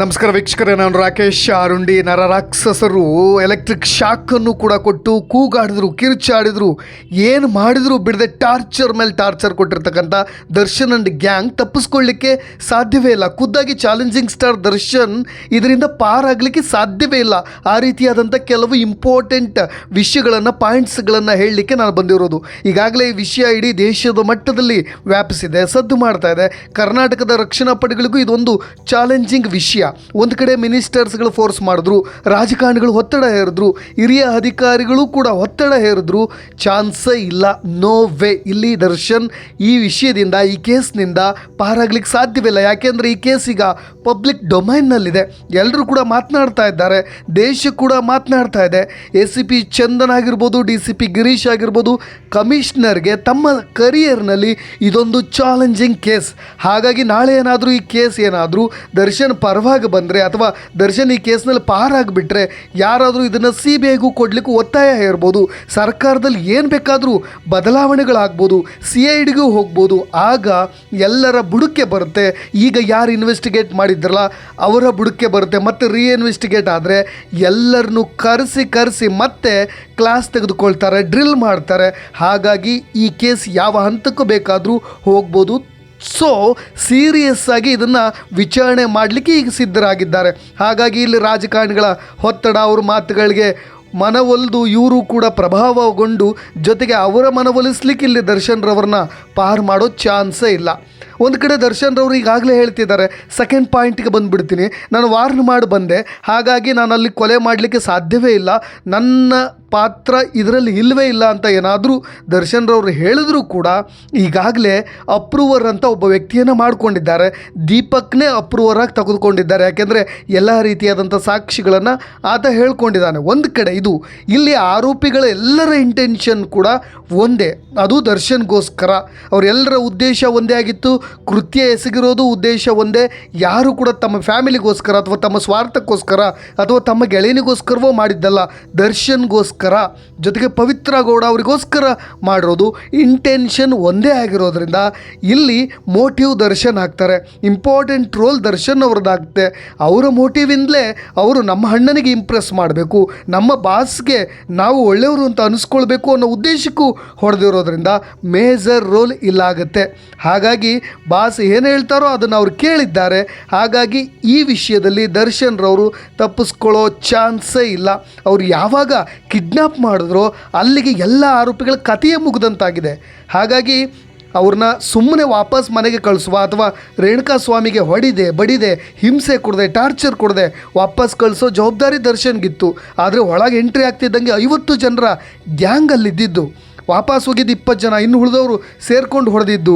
ನಮಸ್ಕಾರ ವೀಕ್ಷಕರೇ, ನಾನು ರಾಕೇಶ್ ಅರುಂಡಿ. ನರ ರಾಕ್ಷಸರು ಎಲೆಕ್ಟ್ರಿಕ್ ಶಾಕನ್ನು ಕೂಡ ಕೊಟ್ಟು ಕೂಗಾಡಿದ್ರು, ಕಿರುಚಾಡಿದ್ರು, ಏನು ಮಾಡಿದ್ರು ಬಿಡದೆ ಟಾರ್ಚರ್ ಮೇಲೆ ಟಾರ್ಚರ್ ಕೊಟ್ಟಿರ್ತಕ್ಕಂಥ ದರ್ಶನ್ ಅಂಡ್ ಗ್ಯಾಂಗ್ ತಪ್ಪಿಸ್ಕೊಳ್ಳಿಕ್ಕೆ ಸಾಧ್ಯವೇ ಇಲ್ಲ. ಖುದ್ದಾಗಿ ಚಾಲೆಂಜಿಂಗ್ ಸ್ಟಾರ್ ದರ್ಶನ್ ಇದರಿಂದ ಪಾರಾಗಲಿಕ್ಕೆ ಸಾಧ್ಯವೇ ಇಲ್ಲ. ಆ ರೀತಿಯಾದಂಥ ಕೆಲವು ಇಂಪಾರ್ಟೆಂಟ್ ವಿಷಯಗಳನ್ನು ಪಾಯಿಂಟ್ಸ್ಗಳನ್ನು ಹೇಳಲಿಕ್ಕೆ ನಾನು ಬಂದಿರೋದು. ಈಗಾಗಲೇ ಈ ವಿಷಯ ಇಡೀ ದೇಶದ ಮಟ್ಟದಲ್ಲಿ ವ್ಯಾಪಿಸಿದೆ, ಸದ್ದು ಮಾಡ್ತಾ ಇದೆ. ಕರ್ನಾಟಕದ ರಕ್ಷಣಾ ಪಡೆಗಳಿಗೂ ಇದೊಂದು ಚಾಲೆಂಜಿಂಗ್ ವಿಷಯ. ಒಂದು ಕಡೆ ಮಿನಿಸ್ಟರ್ಸ್ಗಳು ಫೋರ್ಸ್ ಮಾಡಿದ್ರು, ರಾಜಕಾರಣಿಗಳು ಒತ್ತಡ ಹೇರಿದ್ರು, ಹಿರಿಯ ಅಧಿಕಾರಿಗಳು ಕೂಡ ಒತ್ತಡ ಹೇರಿದ್ರು. ಚಾನ್ಸೇ ಇಲ್ಲ, ನೋ ವೇ. ಇಲ್ಲಿ ದರ್ಶನ್ ಈ ವಿಷಯದಿಂದ, ಈ ಕೇಸ್ನಿಂದ ಪಾರಾಗ್ಲಿಕ್ಕೆ ಸಾಧ್ಯವಿಲ್ಲ. ಯಾಕೆಂದರೆ ಈ ಕೇಸ್ ಈಗ ಪಬ್ಲಿಕ್ ಡೊಮೈನ್ನಲ್ಲಿದೆ. ಎಲ್ಲರೂ ಕೂಡ ಮಾತನಾಡ್ತಾ ಇದ್ದಾರೆ. ದೇಶ ಕೂಡ ಮಾತನಾಡ್ತಾ ಇದೆ. ಎ ಸಿ ಪಿ ಚಂದನ್ ಆಗಿರ್ಬೋದು ಡಿ ಸಿ ಪಿ ಗಿರೀಶ್ ಆಗಿರ್ಬೋದು, ಕಮಿಷನರ್ಗೆ ತಮ್ಮ ಕರಿಯರ್ನಲ್ಲಿ ಇದೊಂದು ಚಾಲೆಂಜಿಂಗ್ ಕೇಸ್. ಹಾಗಾಗಿ ನಾಳೆ ಏನಾದರೂ ಈ ಕೇಸ್ ಏನಾದರೂ ದರ್ಶನ್ ಪರವಾಗಿ ಬಂದರೆ ಅಥವಾ ದರ್ಶನ್ ಈ ಕೇಸ್ನಲ್ಲಿ ಪಾರಾಗಿಬಿಟ್ರೆ ಯಾರಾದರೂ ಇದನ್ನು ಸಿ ಬಿ ಐಗೂ ಕೊಡಲಿಕ್ಕೂ ಒತ್ತಾಯ ಇರ್ಬೋದು ಸರ್ಕಾರದಲ್ಲಿ ಏನು ಬೇಕಾದರೂ ಬದಲಾವಣೆಗಳಾಗ್ಬೋದು. ಸಿ ಐ ಡಿಗೂ ಹೋಗ್ಬೋದು. ಆಗ ಎಲ್ಲರ ಬುಡಕ್ಕೆ ಬರುತ್ತೆ. ಈಗ ಯಾರು ಇನ್ವೆಸ್ಟಿಗೇಟ್ ಮಾಡಿದ್ರಲ್ಲ, ಅವರ ಬುಡಕ್ಕೆ ಬರುತ್ತೆ. ಮತ್ತು ರೀ ಇನ್ವೆಸ್ಟಿಗೇಟ್ ಆದರೆ ಎಲ್ಲರನ್ನು ಕರೆಸಿ ಕರೆಸಿ ಮತ್ತೆ ಕ್ಲಾಸ್ ತೆಗೆದುಕೊಳ್ತಾರೆ ಡ್ರಿಲ್ ಮಾಡ್ತಾರೆ. ಹಾಗಾಗಿ ಈ ಕೇಸ್ ಯಾವ ಹಂತಕ್ಕೂ ಬೇಕಾದರೂ ಹೋಗ್ಬೋದು. ಸೊ ಸೀರಿಯಸ್ ಆಗಿ ಇದನ್ನು ವಿಚಾರಣೆ ಮಾಡಲಿಕ್ಕೆ ಈಗ ಸಿದ್ಧರಾಗಿದ್ದಾರೆ. ಹಾಗಾಗಿ ಇಲ್ಲಿ ರಾಜಕಾರಣಿಗಳ ಒತ್ತಡ, ಅವ್ರ ಮಾತುಗಳಿಗೆ ಮನವೊಲಿದು ಇವರು ಕೂಡ ಪ್ರಭಾವಗೊಂಡು ಜೊತೆಗೆ ಅವರ ಮನವೊಲಿಸ್ಲಿಕ್ಕೆ ಇಲ್ಲಿ ದರ್ಶನ್ ರವ್ರನ್ನ ಪಾರು ಮಾಡೋ ಚಾನ್ಸೇ ಇಲ್ಲ. ಒಂದು ಕಡೆ ದರ್ಶನ್ ರವರು ಈಗಾಗಲೇ ಹೇಳ್ತಿದ್ದಾರೆ ಸೆಕೆಂಡ್ ಪಾಯಿಂಟಿಗೆ ಬಂದುಬಿಡ್ತೀನಿ. ನಾನು ವಾರ್ನ್ ಮಾಡಿ ಬಂದೆ. ಹಾಗಾಗಿ ನಾನು ಅಲ್ಲಿ ಕೊಲೆ ಮಾಡಲಿಕ್ಕೆ ಸಾಧ್ಯವೇ ಇಲ್ಲ. ನನ್ನ ಪಾತ್ರ ಇದರಲ್ಲಿ ಇಲ್ಲವೇ ಇಲ್ಲ ಅಂತ ಏನಾದರೂ ದರ್ಶನ್ರವರು ಹೇಳಿದ್ರು ಕೂಡ ಈಗಾಗಲೇ ಅಪ್ರೂವರ್ ಅಂತ ಒಬ್ಬ ವ್ಯಕ್ತಿಯನ್ನು ಮಾಡಿಕೊಂಡಿದ್ದಾರೆ. ದೀಪಕ್ನೇ ಅಪ್ರೂವರಾಗಿ ತೆಗೆದುಕೊಂಡಿದ್ದಾರೆ. ಯಾಕೆಂದರೆ ಎಲ್ಲ ರೀತಿಯಾದಂಥ ಸಾಕ್ಷಿಗಳನ್ನು ಆತ ಹೇಳ್ಕೊಂಡಿದ್ದಾನೆ. ಒಂದು ಕಡೆ ಇದು, ಇಲ್ಲಿ ಆರೋಪಿಗಳ ಎಲ್ಲರ ಇಂಟೆನ್ಷನ್ ಕೂಡ ಒಂದೇ. ಅದು ದರ್ಶನ್ಗೋಸ್ಕರ. ಅವರೆಲ್ಲರ ಉದ್ದೇಶ ಒಂದೇ ಆಗಿತ್ತು. ಕೃತ್ಯ ಎಸಗಿರೋದು ಉದ್ದೇಶ ಒಂದೇ. ಯಾರು ಕೂಡ ತಮ್ಮ ಫ್ಯಾಮಿಲಿಗೋಸ್ಕರ ಅಥವಾ ತಮ್ಮ ಸ್ವಾರ್ಥಕ್ಕೋಸ್ಕರ ಅಥವಾ ತಮ್ಮ ಗೆಳೆಯನಿಗೋಸ್ಕರವೋ ಮಾಡಿದ್ದಲ್ಲ. ದರ್ಶನ್ಗೋಸ್ಕರ ಜೊತೆಗೆ ಪವಿತ್ರ ಗೌಡ ಅವರಿಗೋಸ್ಕರ ಮಾಡಿರೋದು ಇಂಟೆನ್ಷನ್ ಒಂದೇ ಆಗಿರೋದ್ರಿಂದ ಇಲ್ಲಿ ಮೋಟಿವ್ ದರ್ಶನ್ ಆಗ್ತಾರೆ. ಇಂಪಾರ್ಟೆಂಟ್ ರೋಲ್ ದರ್ಶನ್ ಅವ್ರದ್ದಾಗುತ್ತೆ. ಅವರ ಮೋಟಿವಿಂದಲೇ ಅವರು ನಮ್ಮ ಅಣ್ಣನಿಗೆ ಇಂಪ್ರೆಸ್ ಮಾಡಬೇಕು. ನಮ್ಮ ಬಾಸ್ಗೆ ನಾವು ಒಳ್ಳೆಯವರು ಅಂತ ಅನಿಸ್ಕೊಳ್ಬೇಕು ಅನ್ನೋ ಉದ್ದೇಶಕ್ಕೂ ಹೊಡೆದಿರೋದ್ರಿಂದ ಮೇಜರ್ ರೋಲ್ ಇಲ್ಲಾಗುತ್ತೆ. ಹಾಗಾಗಿ ಬಾಸ್ ಏನು ಹೇಳ್ತಾರೋ ಅದನ್ನು ಅವ್ರು ಕೇಳಿದ್ದಾರೆ. ಹಾಗಾಗಿ ಈ ವಿಷಯದಲ್ಲಿ ದರ್ಶನ್ರವರು ತಪ್ಪಿಸ್ಕೊಳ್ಳೋ ಚಾನ್ಸೇ ಇಲ್ಲ. ಅವರು ಯಾವಾಗ ಕಿಡ್ನಾಪ್ ಮಾಡಿದ್ರು, ಅಲ್ಲಿಗೆ ಎಲ್ಲ ಆರೋಪಿಗಳ ಕಥೆಯೇ ಮುಗಿದಂತಾಗಿದೆ. ಹಾಗಾಗಿ ಅವ್ರನ್ನ ಸುಮ್ಮನೆ ವಾಪಸ್ ಮನೆಗೆ ಕಳಿಸುವ ಅಥವಾ ರೇಣುಕಾ ಸ್ವಾಮಿಗೆ ಹೊಡಿದೆ, ಬಡಿದೆ, ಹಿಂಸೆ ಕೊಡದೆ, ಟಾರ್ಚರ್ ಕೊಡದೆ, ವಾಪಸ್ ಕಳಿಸೋ ಜವಾಬ್ದಾರಿ ದರ್ಶನ್ಗಿತ್ತು. ಆದರೆ ಒಳಗೆ ಎಂಟ್ರಿ ಆಗ್ತಿದ್ದಂಗೆ ಐವತ್ತು ಜನರ ಗ್ಯಾಂಗಲ್ಲಿದ್ದಿದ್ದು. ವಾಪಸ್ ಹೋಗಿದ್ದು ಇಪ್ಪತ್ತು ಜನ, ಇನ್ನು ಉಳಿದವರು ಸೇರ್ಕೊಂಡು ಹೊಡೆದಿದ್ದು.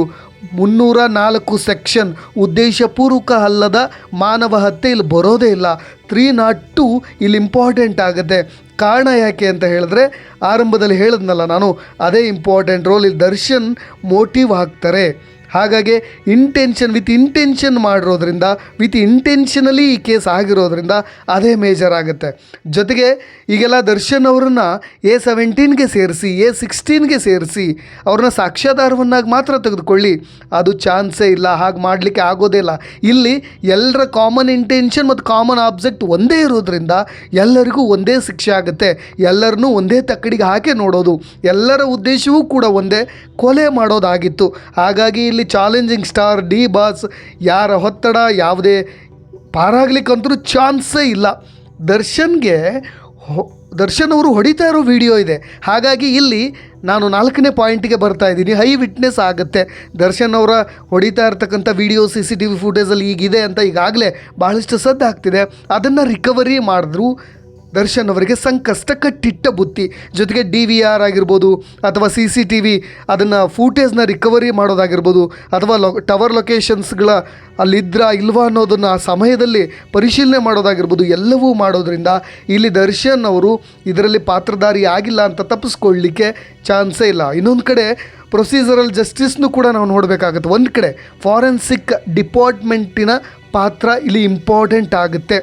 ಮುನ್ನೂರ ನಾಲ್ಕು ಸೆಕ್ಷನ್ ಉದ್ದೇಶಪೂರ್ವಕ ಅಲ್ಲದ ಮಾನವ ಹತ್ಯೆ ಇಲ್ಲಿ ಬರೋದೇ ಇಲ್ಲ. ತ್ರೀ ನಾಟ್ ಟು ಇಲ್ಲಿ ಇಂಪಾರ್ಟೆಂಟ್ ಆಗುತ್ತೆ. ಕಾರಣ ಯಾಕೆ ಅಂತ ಹೇಳಿದ್ರೆ, ಆರಂಭದಲ್ಲಿ ಹೇಳಿದ್ನಲ್ಲ ನಾನು, ಅದೇ ಇಂಪಾರ್ಟೆಂಟ್ ರೋಲ್ ಇಲ್ಲಿ ದರ್ಶನ್ ಮೋಟಿವ್ ಹಾಕ್ತಾರೆ. ಹಾಗಾಗಿ ಇಂಟೆನ್ಷನ್ ವಿತ್ ಇಂಟೆನ್ಷನ್ ಮಾಡಿರೋದ್ರಿಂದ ವಿತ್ ಇಂಟೆನ್ಷನಲಿ ಈ ಕೇಸ್ ಆಗಿರೋದ್ರಿಂದ ಅದೇ ಮೇಜರ್ ಆಗುತ್ತೆ. ಜೊತೆಗೆ ಈಗೆಲ್ಲ ದರ್ಶನ್ ಅವ್ರನ್ನ ಎ ಸೆವೆಂಟೀನ್ಗೆ ಸೇರಿಸಿ ಎ ಸಿಕ್ಸ್ಟೀನ್ಗೆ ಸೇರಿಸಿ ಅವ್ರನ್ನ ಸಾಕ್ಷ್ಯಾಧಾರವನ್ನಾಗಿ ಮಾತ್ರ ತೆಗೆದುಕೊಳ್ಳಿ. ಅದು ಚಾನ್ಸೇ ಇಲ್ಲ, ಹಾಗೆ ಮಾಡಲಿಕ್ಕೆ ಆಗೋದೇ ಇಲ್ಲ. ಇಲ್ಲಿ ಎಲ್ಲರ ಕಾಮನ್ ಇಂಟೆನ್ಷನ್ ಮತ್ತು ಕಾಮನ್ ಆಬ್ಜೆಕ್ಟ್ ಒಂದೇ ಇರೋದ್ರಿಂದ ಎಲ್ಲರಿಗೂ ಒಂದೇ ಶಿಕ್ಷೆ ಆಗುತ್ತೆ. ಎಲ್ಲರನ್ನೂ ಒಂದೇ ತಕ್ಕಡಿಗೆ ಹಾಕಿ ನೋಡೋದು. ಎಲ್ಲರ ಉದ್ದೇಶವೂ ಕೂಡ ಒಂದೇ ಕೊಲೆ ಮಾಡೋದಾಗಿತ್ತು. ಹಾಗಾಗಿ ಇಲ್ಲಿ ಚಾಲೆಂಜಿಂಗ್ ಸ್ಟಾರ್ ಡಿ ಬಾಸ್ ಯಾರ ಒತ್ತಡ ಯಾವುದೇ ಪಾರಾಗ್ಲಿಕ್ಕಂತೂ ಚಾನ್ಸೇ ಇಲ್ಲ. ದರ್ಶನ್ಗೆ ದರ್ಶನ್ ಅವರು ಹೊಡಿತಾ ಇರೋ ವಿಡಿಯೋ ಇದೆ. ಹಾಗಾಗಿ ಇಲ್ಲಿ ನಾನು ನಾಲ್ಕನೇ ಪಾಯಿಂಟಿಗೆ ಬರ್ತಾ ಇದ್ದೀನಿ. ಹೈ ವಿಟ್ನೆಸ್ ಆಗುತ್ತೆ. ದರ್ಶನ್ ಅವರ ಹೊಡಿತಾ ಇರ್ತಕ್ಕಂಥ video, C C T V ಫುಟೇಜಲ್ಲಿ ಈಗಿದೆ ಅಂತ ಈಗಾಗಲೇ ಭಾಳಷ್ಟು ಸದ್ದು ಆಗ್ತಿದೆ. ಅದನ್ನು ರಿಕವರಿ ಮಾಡಿದ್ರು ದರ್ಶನ್ ಅವರಿಗೆ ಸಂಕಷ್ಟ ಕಟ್ಟಿಟ್ಟ ಬುತ್ತಿ. ಜೊತೆಗೆ ಡಿ ವಿ ಆರ್ ಆಗಿರ್ಬೋದು ಅಥವಾ ಸಿ ಸಿ ಟಿ ವಿ ಅದನ್ನು ಫೂಟೇಜ್ನ ರಿಕವರಿ ಮಾಡೋದಾಗಿರ್ಬೋದು ಅಥವಾ ಲೊ ಟವರ್ ಲೊಕೇಶನ್ಸ್ಗಳ ಅಲ್ಲಿದ್ರಾ ಇಲ್ವಾ ಅನ್ನೋದನ್ನು ಆ ಸಮಯದಲ್ಲಿ ಪರಿಶೀಲನೆ ಮಾಡೋದಾಗಿರ್ಬೋದು ಎಲ್ಲವೂ ಮಾಡೋದ್ರಿಂದ ಇಲ್ಲಿ ದರ್ಶನ್ ಅವರು ಇದರಲ್ಲಿ ಪಾತ್ರಧಾರಿ ಆಗಿಲ್ಲ ಅಂತ ತಪ್ಪಿಸ್ಕೊಳ್ಳಿಕ್ಕೆ ಚಾನ್ಸೇ ಇಲ್ಲ. ಇನ್ನೊಂದು ಕಡೆ ಪ್ರೊಸೀಜರಲ್ ಜಸ್ಟಿಸ್ನು ಕೂಡ ನಾವು ನೋಡಬೇಕಾಗುತ್ತೆ. ಒಂದು ಕಡೆ ಫಾರೆನ್ಸಿಕ್ ಡಿಪಾರ್ಟ್ಮೆಂಟಿನ ಪಾತ್ರ ಇಲ್ಲಿ ಇಂಪಾರ್ಟೆಂಟ್ ಆಗುತ್ತೆ.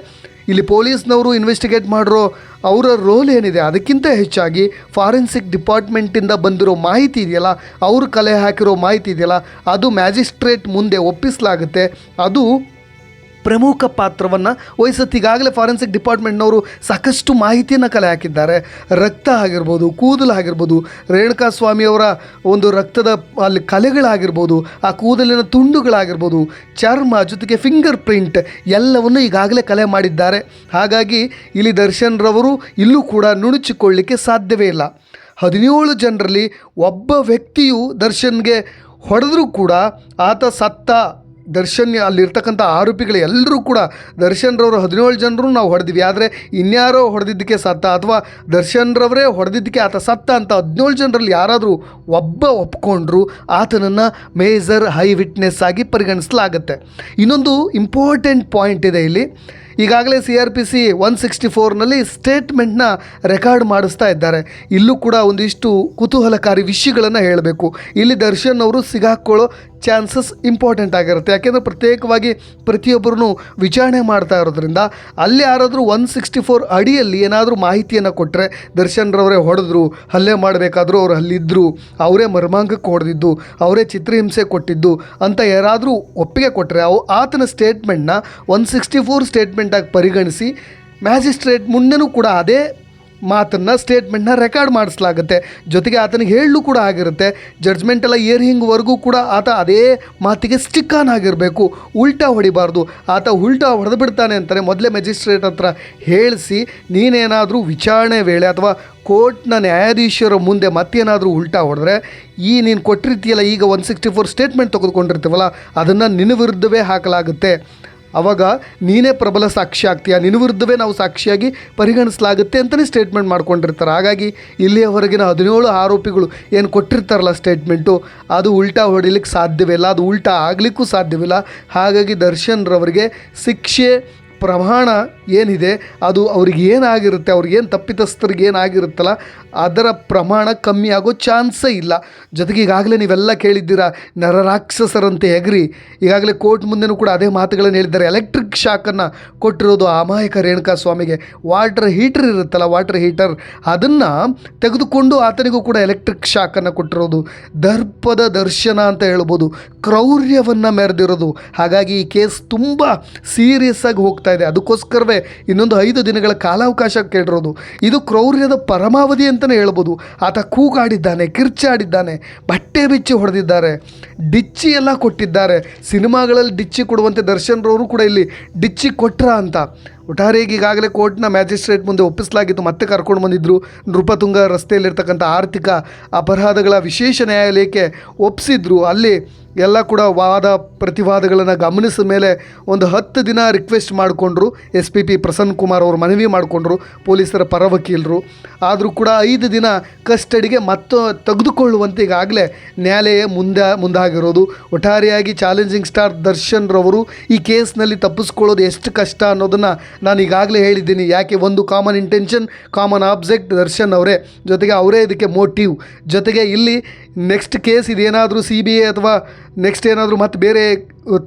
ಇಲ್ಲಿ ಪೊಲೀಸ್ನವರು ಇನ್ವೆಸ್ಟಿಗೇಟ್ ಮಾಡಿರೋ ಅವರ ರೋಲ್ ಏನಿದೆ, ಅದಕ್ಕಿಂತ ಹೆಚ್ಚಾಗಿ ಫಾರೆನ್ಸಿಕ್ ಡಿಪಾರ್ಟ್ಮೆಂಟಿಂದ ಬಂದಿರೋ ಮಾಹಿತಿ ಇದೆಯಲ್ಲ, ಅವರು ಕಲೆ ಹಾಕಿರೋ ಮಾಹಿತಿ ಇದೆಯಲ್ಲ, ಅದು ಮ್ಯಾಜಿಸ್ಟ್ರೇಟ್ ಮುಂದೆ ಒಪ್ಪಿಸಲಾಗುತ್ತೆ. ಅದು ಪ್ರಮುಖ ಪಾತ್ರವನ್ನು ವಹಿಸುತ್ತೆ ಈಗಾಗಲೇ ಫಾರೆನ್ಸಿಕ್ ಡಿಪಾರ್ಟ್ಮೆಂಟ್ನವರು ಸಾಕಷ್ಟು ಮಾಹಿತಿಯನ್ನು ಕಲೆ ಹಾಕಿದ್ದಾರೆ ರಕ್ತ ಆಗಿರ್ಬೋದು, ಕೂದಲು ಆಗಿರ್ಬೋದು, ರೇಣುಕಾ ಸ್ವಾಮಿಯವರ ಒಂದು ರಕ್ತದ ಅಲ್ಲಿ ಕಲೆಗಳಾಗಿರ್ಬೋದು, ಆ ಕೂದಲಿನ ತುಂಡುಗಳಾಗಿರ್ಬೋದು, ಚರ್ಮ ಜೊತೆಗೆ ಫಿಂಗರ್ ಪ್ರಿಂಟ್ ಎಲ್ಲವನ್ನು ಈಗಾಗಲೇ ಕಲೆ ಮಾಡಿದ್ದಾರೆ. ಹಾಗಾಗಿ ಇಲ್ಲಿ ದರ್ಶನ್ ರವರು ಇಲ್ಲೂ ಕೂಡ ನುಣುಚಿಕೊಳ್ಳಿಕ್ಕೆ ಸಾಧ್ಯವೇ ಇಲ್ಲ. ಹದಿನೇಳು ಜನರಲ್ಲಿ ಒಬ್ಬ ವ್ಯಕ್ತಿಯು ದರ್ಶನ್ಗೆ ಹೊಡೆದರೂ ಕೂಡ ಆತ ಸತ್ತ ದರ್ಶನ್ ಅಲ್ಲಿರ್ತಕ್ಕಂಥ ಆರೋಪಿಗಳು ಎಲ್ಲರೂ ಕೂಡ ದರ್ಶನ್ರವರು ಹದಿನೇಳು ಜನರು ನಾವು ಹೊಡೆದಿವಿ. ಆದರೆ ಇನ್ಯಾರೋ ಹೊಡೆದಿದ್ದಕ್ಕೆ ಸತ್ತ ಅಥವಾ ದರ್ಶನ್ರವರೇ ಹೊಡೆದಿದ್ದಕ್ಕೆ ಆತ ಸತ್ತ ಅಂತ ಹದಿನೇಳು ಜನರಲ್ಲಿ ಯಾರಾದರೂ ಒಬ್ಬ ಒಪ್ಕೊಂಡ್ರು ಆತನನ್ನು ಮೇಜರ್ ಹೈ ವಿಟ್ನೆಸ್ ಆಗಿ ಪರಿಗಣಿಸಲಾಗುತ್ತೆ. ಇನ್ನೊಂದು ಇಂಪಾರ್ಟೆಂಟ್ ಪಾಯಿಂಟ್ ಇದೆ ಇಲ್ಲಿ. ಈಗಾಗಲೇ C R P C one sixty ಫೋರ್ನಲ್ಲಿ ಸ್ಟೇಟ್ಮೆಂಟ್ನ ರೆಕಾರ್ಡ್ ಮಾಡಿಸ್ತಾ ಇದ್ದಾರೆ. ಇಲ್ಲೂ ಕೂಡ ಒಂದಿಷ್ಟು ಕುತೂಹಲಕಾರಿ ವಿಷಯಗಳನ್ನು ಹೇಳಬೇಕು. ಇಲ್ಲಿ ದರ್ಶನ್ ಅವರು ಸಿಗಾಕೊಳ್ಳೋ ಚಾನ್ಸಸ್ ಇಂಪಾರ್ಟೆಂಟ್ ಆಗಿರುತ್ತೆ. ಯಾಕೆಂದರೆ ಪ್ರತ್ಯೇಕವಾಗಿ ಪ್ರತಿಯೊಬ್ಬರೂ ವಿಚಾರಣೆ ಮಾಡ್ತಾ ಇರೋದ್ರಿಂದ ಅಲ್ಲಿ ಯಾರಾದರೂ ಒನ್ ಸಿಕ್ಸ್ಟಿ ಫೋರ್ ಅಡಿಯಲ್ಲಿ ಏನಾದರೂ ಮಾಹಿತಿಯನ್ನು ಕೊಟ್ಟರೆ ದರ್ಶನ್ರವರೇ ಹೊಡೆದ್ರು, ಹಲ್ಲೆ ಮಾಡಬೇಕಾದ್ರೂ ಅವ್ರು ಅಲ್ಲಿದ್ದರು ಅವರೇ ಮರ್ಮಾಂಗಕ್ಕೆ ಹೊಡೆದಿದ್ದು, ಅವರೇ ಚಿತ್ರಹಿಂಸೆ ಕೊಟ್ಟಿದ್ದು ಅಂತ ಯಾರಾದರೂ ಒಪ್ಪಿಗೆ ಕೊಟ್ಟರೆ ಅವು ಆತನ ಸ್ಟೇಟ್ಮೆಂಟ್ನ ಒನ್ ಸಿಕ್ಸ್ಟಿ ಫೋರ್ ಪರಿಗಣಿಸಿ ಮ್ಯಾಜಿಸ್ಟ್ರೇಟ್ ಮುಂದೆನೂ ಕೂಡ ಅದೇ ಮಾತನ್ನು ಸ್ಟೇಟ್ಮೆಂಟ್ನ ರೆಕಾರ್ಡ್ ಮಾಡಿಸ್ಲಾಗುತ್ತೆ. ಜೊತೆಗೆ ಆತನಿಗೆ ಹೇಳಲು ಕೂಡ ಆಗಿರುತ್ತೆ. ಜಡ್ಜ್ಮೆಂಟ್ ಎಲ್ಲ ಇಯರಿಂಗ್ವರೆಗೂ ಕೂಡ ಆತ ಅದೇ ಮಾತಿಗೆ ಸ್ಟಿಕ್ ಆನ್ ಆಗಿರಬೇಕು. ಉಲ್ಟಾ ಹೊಡಿಬಾರ್ದು. ಆತ ಉಲ್ಟಾ ಹೊಡೆದು ಬಿಡ್ತಾನೆ ಅಂತಾರೆ. ಮೊದಲೇ ಮ್ಯಾಜಿಸ್ಟ್ರೇಟ್ ಹತ್ರ ಹೇಳಿಸಿ, ನೀನೇನಾದರೂ ವಿಚಾರಣೆ ವೇಳೆ ಅಥವಾ ಕೋರ್ಟ್ನ ನ್ಯಾಯಾಧೀಶರ ಮುಂದೆ ಮತ್ತೇನಾದರೂ ಉಲ್ಟಾ ಹೊಡೆದ್ರೆ, ಈ ನೀನು ಕೊಟ್ಟಿರ್ತೀಯಲ್ಲ, ಈಗ ಒನ್ ಸಿಕ್ಸ್ಟಿ ಫೋರ್ ಸ್ಟೇಟ್ಮೆಂಟ್ ತೆಗೆದುಕೊಂಡಿರ್ತೀವಲ್ಲ, ಅದನ್ನು ನಿನ್ನ ವಿರುದ್ಧವೇ ಹಾಕಲಾಗುತ್ತೆ. ಅವಾಗ ನೀನೇ ಪ್ರಬಲ ಸಾಕ್ಷಿ ಆಗ್ತೀಯ, ನಿನ್ನ ವಿರುದ್ಧವೇ ನಾವು ಸಾಕ್ಷಿಯಾಗಿ ಪರಿಗಣಿಸಲಾಗುತ್ತೆ ಅಂತಲೇ ಸ್ಟೇಟ್ಮೆಂಟ್ ಮಾಡ್ಕೊಂಡಿರ್ತಾರೆ. ಹಾಗಾಗಿ ಇಲ್ಲಿಯವರೆಗಿನ ಹದಿನೇಳು ಆರೋಪಿಗಳು ಏನು ಕೊಟ್ಟಿರ್ತಾರಲ್ಲ ಸ್ಟೇಟ್ಮೆಂಟು ಅದು ಉಲ್ಟಾ ಹೊಡಿಲಿಕ್ಕೆ ಸಾಧ್ಯವಿಲ್ಲ, ಅದು ಉಲ್ಟಾ ಆಗಲಿಕ್ಕೂ ಸಾಧ್ಯವಿಲ್ಲ. ಹಾಗಾಗಿ ದರ್ಶನ್ ರವರಿಗೆ ಶಿಕ್ಷೆ ಪ್ರಮಾಣ ಏನಿದೆ, ಅದು ಅವ್ರಿಗೆ ಏನಾಗಿರುತ್ತೆ ಅವ್ರಿಗೇನು ತಪ್ಪಿತಸ್ಥರಿಗೆ ಏನಾಗಿರುತ್ತಲ್ಲ, ಅದರ ಪ್ರಮಾಣ ಕಮ್ಮಿ ಆಗೋ ಚಾನ್ಸೇ ಇಲ್ಲ. ಜೊತೆಗೆ ಈಗಾಗಲೇ ನೀವೆಲ್ಲ ಕೇಳಿದ್ದೀರಾ, ನರರಾಕ್ಷಸರಂತೆ ಹೆಗ್ರಿ ಈಗಾಗಲೇ ಕೋರ್ಟ್ ಮುಂದೆನೂ ಕೂಡ ಅದೇ ಮಾತುಗಳನ್ನು ಹೇಳಿದ್ದಾರೆ. ಎಲೆಕ್ಟ್ರಿಕ್ ಶಾಕನ್ನು ಕೊಟ್ಟಿರೋದು ಅಮಾಯಕ ರೇಣುಕಾ ಸ್ವಾಮಿಗೆ. ವಾಟರ್ ಹೀಟರ್ ಇರುತ್ತಲ್ಲ, ವಾಟರ್ ಹೀಟರ್, ಅದನ್ನು ತೆಗೆದುಕೊಂಡು ಆತನಿಗೂ ಕೂಡ ಎಲೆಕ್ಟ್ರಿಕ್ ಶಾಕನ್ನು ಕೊಟ್ಟಿರೋದು. ದರ್ಪದ ದರ್ಶನ ಅಂತ ಹೇಳ್ಬೋದು. ಕ್ರೌರ್ಯವನ್ನು ಮೆರೆದಿರೋದು. ಹಾಗಾಗಿ ಈ ಕೇಸ್ ತುಂಬ ಸೀರಿಯಸ್ ಆಗಿ ಹೋಗ್ತಾ ಇದೆ. ಅದಕ್ಕೋಸ್ಕರವೇ ಇನ್ನೊಂದು ಐದು ದಿನಗಳ ಕಾಲಾವಕಾಶ ಕೇಳಿರೋದು. ಇದು ಕ್ರೌರ್ಯದ ಪರಮಾವಧಿ ಅಂತಲೇ ಹೇಳ್ಬೋದು. ಆತ ಕೂಗಾಡಿದ್ದಾನೆ, ಕಿರ್ಚಾಡಿದ್ದಾನೆ, ಬಟ್ಟೆ ಬಿಚ್ಚಿ ಹೊಡೆದಿದ್ದಾರೆ. ಡಿಚ್ಚಿ ಎಲ್ಲ ಕೊಟ್ಟಿದ್ದಾರೆ. ಸಿನಿಮಾಗಳಲ್ಲಿ ಡಿಚ್ಚಿ ಕೊಡುವಂತೆ ದರ್ಶನ್ರವರು ಕೂಡ ಇಲ್ಲಿ ಡಿಚ್ಚಿ ಕೊಟ್ರ ಅಂತ. ಒಟ್ಟಾರೆಗೆ ಈಗಾಗಲೇ ಕೋರ್ಟ್ನ ಮ್ಯಾಜಿಸ್ಟ್ರೇಟ್ ಮುಂದೆ ಒಪ್ಪಿಸಲಾಗಿತ್ತು. ಮತ್ತೆ ಕರ್ಕೊಂಡು ಬಂದಿದ್ದರು ನೃಪತುಂಗ ರಸ್ತೆಯಲ್ಲಿರ್ತಕ್ಕಂಥ ಆರ್ಥಿಕ ಅಪರಾಧಗಳ ವಿಶೇಷ ನ್ಯಾಯಾಲಯಕ್ಕೆ ಒಪ್ಪಿಸಿದ್ರು ಅಲ್ಲಿ ಎಲ್ಲ ಕೂಡ ವಾದ ಪ್ರತಿವಾದಗಳನ್ನು ಗಮನಿಸಿದ ಮೇಲೆ ಒಂದು ಹತ್ತು ದಿನ ರಿಕ್ವೆಸ್ಟ್ ಮಾಡಿಕೊಂಡ್ರು. S P P Prasanna Kumar ಅವರು ಮನವಿ ಮಾಡಿಕೊಂಡ್ರು. ಪೊಲೀಸರ ಪರ ವಕೀಲರು ಆದರೂ ಕೂಡ ಐದು ದಿನ ಕಸ್ಟಡಿಗೆ ಮತ್ತೆ ತೆಗೆದುಕೊಳ್ಳುವಂತೆ ಈಗಾಗಲೇ ನ್ಯಾಯಾಲಯ ಮುಂದೆ ಮುಂದಾಗಿರೋದು ಒಟ್ಟಾರೆಯಾಗಿ ಚಾಲೆಂಜಿಂಗ್ ಸ್ಟಾರ್ ದರ್ಶನ್ ರವರು ಈ ಕೇಸ್ನಲ್ಲಿ ತಪ್ಪಿಸ್ಕೊಳ್ಳೋದು ಎಷ್ಟು ಕಷ್ಟ ಅನ್ನೋದನ್ನು ನಾನು ಈಗಾಗಲೇ ಹೇಳಿದ್ದೀನಿ. ಯಾಕೆ ಒಂದು common intention common object Darshan ಅವರೇ. ಜೊತೆಗೆ ಅವರೇ ಇದಕ್ಕೆ ಮೋಟಿವ್ ಜೊತೆಗೆ ಇಲ್ಲಿ ನೆಕ್ಸ್ಟ್ ಕೇಸ್ ಇದೇನಾದರೂ ಸಿ ಬಿ ಐ ಅಥವಾ ನೆಕ್ಸ್ಟ್ ಏನಾದರೂ ಮತ್ತು ಬೇರೆ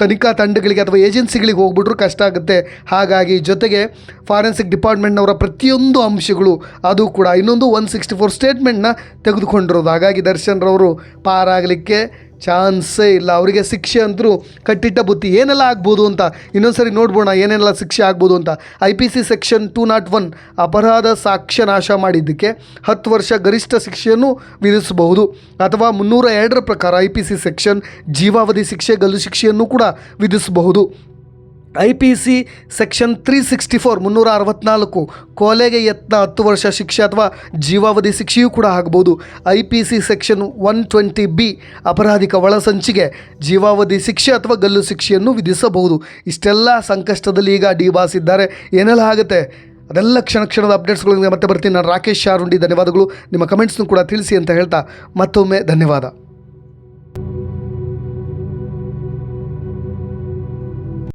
ತನಿಖಾ ತಂಡಗಳಿಗೆ ಅಥವಾ ಏಜೆನ್ಸಿಗಳಿಗೆ ಹೋಗ್ಬಿಟ್ರೂ ಕಷ್ಟ ಆಗುತ್ತೆ. ಹಾಗಾಗಿ ಜೊತೆಗೆ ಫಾರೆನ್ಸಿಕ್ ಡಿಪಾರ್ಟ್ಮೆಂಟ್ನವರ ಪ್ರತಿಯೊಂದು ಅಂಶಗಳು ಅದು ಕೂಡ ಇನ್ನೊಂದು ಒನ್ ಸಿಕ್ಸ್ಟಿ ಫೋರ್ ಸ್ಟೇಟ್ಮೆಂಟ್ನ ತೆಗೆದುಕೊಂಡಿರೋದು. ಹಾಗಾಗಿ ದರ್ಶನ್ ರವರು ಪಾರಾಗಲಿಕ್ಕೆ ಚಾನ್ಸೇ ಇಲ್ಲ. ಅವರಿಗೆ ಶಿಕ್ಷೆ ಅಂತರೂ ಕಟ್ಟಿಟ್ಟ ಬುತ್ತಿ ಏನೆಲ್ಲ ಆಗ್ಬೋದು ಅಂತ? ಇನ್ನೊಂದು ಸರಿ ನೋಡ್ಬೋಣ ಏನೆಲ್ಲ ಶಿಕ್ಷೆ ಆಗ್ಬೋದು ಅಂತ. I P C section two nought one ಅಪರಾಧ ಸಾಕ್ಷ್ಯ ನಾಶ ಮಾಡಿದ್ದಕ್ಕೆ ಹತ್ತು ವರ್ಷ ಗರಿಷ್ಠ ಶಿಕ್ಷೆಯನ್ನು ವಿಧಿಸಬಹುದು. ಅಥವಾ ಮುನ್ನೂರ ಎರಡರ ಪ್ರಕಾರ ಐ ಪಿ ಸಿ ಸೆಕ್ಷನ್ ಜೀವಾವಧಿ ಶಿಕ್ಷೆ, ಗಲ್ಲು ಶಿಕ್ಷೆಯನ್ನು ಕೂಡ ವಿಧಿಸಬಹುದು. I P C section three sixty four ಮುನ್ನೂರ ಅರವತ್ತ್ನಾಲ್ಕು ಕೊಲೆಗೆ ಯತ್ನ ಹತ್ತು ವರ್ಷ ಶಿಕ್ಷೆ ಅಥವಾ ಜೀವಾವಧಿ ಶಿಕ್ಷೆಯೂ ಕೂಡ ಆಗ್ಬೋದು I P C section one twenty B ಅಪರಾಧಿಕ ಒಳಸಂಚಿಗೆ ಜೀವಾವಧಿ ಶಿಕ್ಷೆ ಅಥವಾ ಗಲ್ಲು ಶಿಕ್ಷೆಯನ್ನು ವಿಧಿಸಬಹುದು. ಇಷ್ಟೆಲ್ಲ ಸಂಕಷ್ಟದಲ್ಲಿ ಈಗ ಡಿ ಬಾಸ್ ಇದ್ದಾರೆ ಏನೆಲ್ಲ ಆಗುತ್ತೆ ಅದೆಲ್ಲ ಕ್ಷಣ ಕ್ಷಣದ ಅಪ್ಡೇಟ್ಸ್ಗಳಿಗೆ ಮತ್ತೆ ಬರ್ತೀನಿ. ನಾನು ರಾಕೇಶ್ ಶಾರುಂಡಿ. ಧನ್ಯವಾದಗಳು. ನಿಮ್ಮ ಕಮೆಂಟ್ಸ್ನು ಕೂಡ ತಿಳಿಸಿ ಅಂತ ಹೇಳ್ತಾ ಮತ್ತೊಮ್ಮೆ ಧನ್ಯವಾದ.